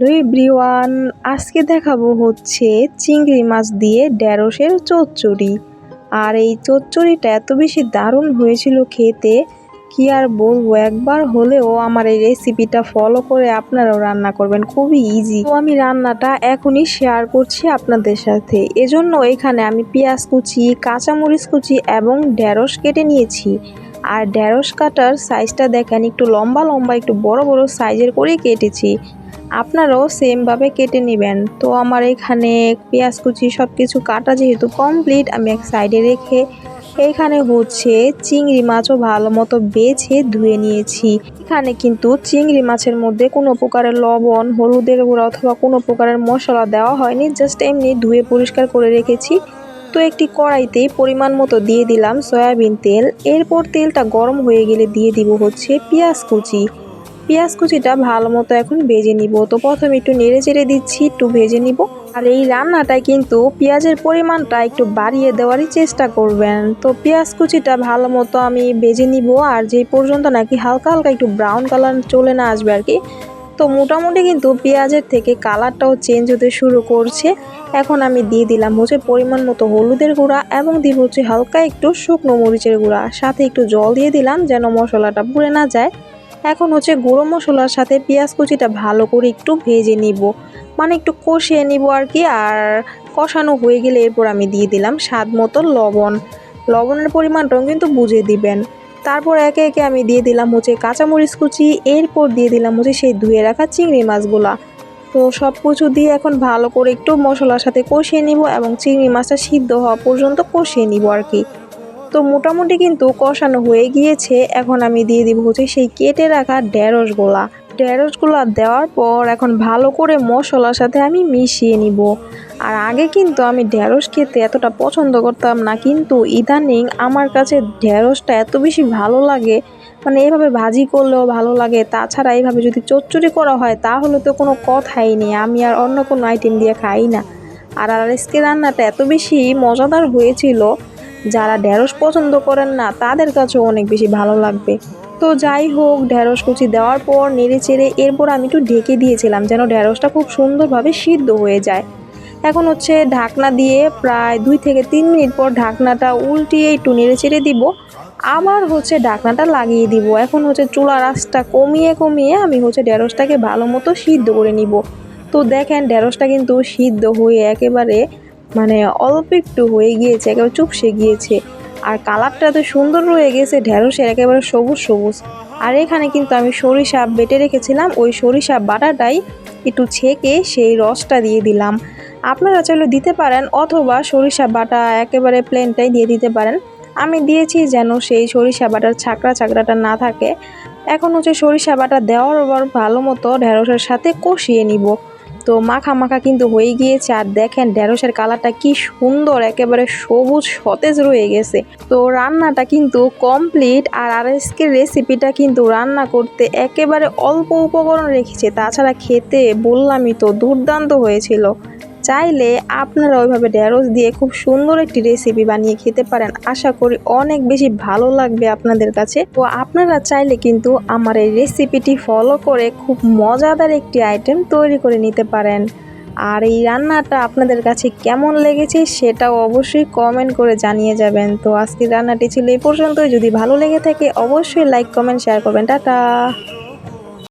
Hello everyone, আজকে দেখাবো হচ্ছে চিংড়ি মাছ দিয়ে ঢ্যাঁড়সের চচ্চড়ি। আর এই চচ্চড়িটা এত বেশি দারুণ হয়েছিল খেতে, কি আর বলব, একবার হলেও আমার এই রেসিপিটা ফলো করে আপনারাও রান্না করবেন, খুবই ইজি তো আমি রান্নাটা এখনই শেয়ার করছি আপনাদের সাথে। এজন্য এখানে আমি পেঁয়াজ কুচি, কাঁচামরিচ কুচি এবং ঢ্যাঁড়স কেটে নিয়েছি। আর ঢ্যাঁড়স কাটার সাইজটা দেখেন, একটু লম্বা লম্বা, একটু বড় বড় সাইজের করে কেটেছি। আপনারাও সেমভাবে কেটে নেবেন। তো আমার এখানে পেঁয়াজ কুচি সব কিছু কাটা যেহেতু কমপ্লিট আমি এক সাইডে রেখে এখানে হচ্ছে চিংড়ি মাছও ভালো মতো বেছে ধুয়ে নিয়েছি। এখানে কিন্তু চিংড়ি মাছের মধ্যে কোনো প্রকারের লবণ, হলুদের গুঁড়া অথবা কোনো প্রকারের মশলা দেওয়া হয়নি জাস্ট এমনি ধুয়ে পরিষ্কার করে রেখেছি। তো একটি কড়াইতে পরিমাণ মতো দিয়ে দিলাম সয়াবিন তেল। এরপর তেলটা গরম হয়ে গেলে দিয়ে দিব হচ্ছে পেঁয়াজ কুচি। পেঁয়াজ কুচিটা ভালো মতো এখন ভেজে নিব। তো প্রথমে একটু নেড়ে চেড়ে দিচ্ছি, একটু ভেজে নিব। আর এই রান্নাটায় কিন্তু পেঁয়াজের পরিমাণটা একটু বাড়িয়ে দেওয়ারই চেষ্টা করবেন। তো পেঁয়াজ কুচিটা ভালো মতো আমি ভেজে নিব আর যে পর্যন্ত নাকি হালকা হালকা একটু ব্রাউন কালার চলে না আসবে আর কি, তো মোটামুটি কিন্তু পেঁয়াজের থেকে কালারটাও চেঞ্জ হতে শুরু করছে। এখন আমি দিয়ে দিলাম হচ্ছে পরিমাণ মতো হলুদের গুঁড়া এবং দিব হচ্ছে হালকা একটু শুকনো মরিচের গুঁড়া। সাথে একটু জল দিয়ে দিলাম যেন মশলাটা পুড়ে না যায়। এখন হচ্ছে গরম মশলার সাথে পেঁয়াজ কুচিটা ভালো করে একটু ভেজে নিব। মানে একটু কষিয়ে নিব আর কি, আর কষানো হয়ে গেলে এরপর আমি দিয়ে দিলাম স্বাদ মতো লবণ। লবণের পরিমাণটাও কিন্তু বুঝে দিবেন। তারপর একে একে আমি দিয়ে দিলাম হচ্ছে কাঁচামরিচ কুচি, এরপর দিয়ে দিলাম হচ্ছে সেই ধুয়ে রাখা চিংড়ি মাছগুলা। তো সব কিছু দিয়ে এখন ভালো করে একটু মশলার সাথে কষিয়ে নিব এবং চিংড়ি মাছটা সিদ্ধ হওয়া পর্যন্ত কষিয়ে নিব আর কি। তো মোটামুটি কিন্তু কষানো হয়ে গিয়েছে। এখন আমি দিয়ে দিব হচ্ছে সেই কেটে রাখা ঢেঁড়সগুলা ঢেঁড়সগুলা দেওয়ার পর এখন ভালো করে মশলার সাথে আমি মিশিয়ে নিব। আর আগে কিন্তু আমি ঢেঁড়স খেতে এতটা পছন্দ করতাম না, কিন্তু ইদানিং আমার কাছে ঢেঁড়সটা এত বেশি ভালো লাগে। মানে এভাবে ভাজি করলেও ভালো লাগে, তাছাড়া এইভাবে যদি চচ্চড়ি করা হয় তাহলে তো কোনো কথাই নেই। আমি আর অন্য কোনো আইটেম দিয়ে খাই না। আর আজকে রান্নাটা এত বেশি মজাদার হয়েছিল যারা ঢ্যাঁড়স পছন্দ করেন না, তাদের কাছেও অনেক বেশি ভালো লাগবে। তো যাই হোক ঢ্যাঁড়স কুচি দেওয়ার পর নেড়ে চেড়ে এরপর আমি একটু ঢেকে দিয়েছিলাম যেন ঢ্যাঁড়সটা খুব সুন্দরভাবে সিদ্ধ হয়ে যায়। এখন হচ্ছে ঢাকনা দিয়ে প্রায় দুই থেকে তিন মিনিট পর ঢাকনাটা উল্টিয়ে একটু নেড়ে চেড়ে দিব। আবার হচ্ছে ঢাকনাটা লাগিয়ে দিব। এখন হচ্ছে চুলার আঁচটা কমিয়ে কমিয়ে আমি হচ্ছে ঢ্যাঁড়সটাকে ভালো মতো সিদ্ধ করে নিব। তো দেখেন ঢ্যাঁড়সটা কিন্তু সিদ্ধ হয়ে একেবারে মানে অল্প একটু হয়ে গিয়েছে, একেবারে চুপসে গিয়েছে। আর কালারটা তো সুন্দর রয়ে গেছে ঢেঁড়সের একেবারে সবুজ সবুজ। আর এখানে কিন্তু আমি সরিষা বেটে রেখেছিলাম, ওই সরিষা বাটাটাই একটু ছেঁকে সেই রসটা দিয়ে দিলাম। আপনারা চাইলে দিতে পারেন, অথবা সরিষা বাটা একেবারে প্লেনটাই দিয়ে দিতে পারেন। আমি দিয়েছি যেন সেই সরিষা বাটার ছাকড়া ছাকড়াটা না থাকে। এখন হচ্ছে সরিষা বাটা দেওয়ার পর ভালো মতো ঢেঁড়সের সাথে কষিয়ে নিব। তো মাখা মাখা কিন্তু হয়ে গিয়েছে। আর দেখেন ঢেঁড়সের কালারটা কি সুন্দর, একেবারে সবুজ সতেজ রয়ে গেছে। তো রান্নাটা কিন্তু কমপ্লিট আর আজকের রেসিপিটা কিন্তু রান্না করতে একেবারে অল্প উপকরণ রেখেছে। তাছাড়া খেতে বললামই তো দুর্দান্ত হয়েছিল। চাইলে আপনারা ওইভাবে ঢেঁড়স দিয়ে খুব সুন্দর একটি রেসিপি বানিয়ে খেতে পারেন। আশা করি অনেক বেশি ভালো লাগবে আপনাদের কাছে। তো আপনারা চাইলে কিন্তু আমার এই রেসিপিটি ফলো করে খুব মজাদার একটি আইটেম তৈরি করে নিতে পারেন। আর এই রান্নাটা আপনাদের কাছে কেমন লেগেছে সেটাও অবশ্যই কমেন্ট করে জানিয়ে যাবেন। তো আজকের রান্নাটি ছিল এই পর্যন্তই। যদি ভালো লেগে থাকে, অবশ্যই লাইক কমেন্ট শেয়ার করবেন। টাটা!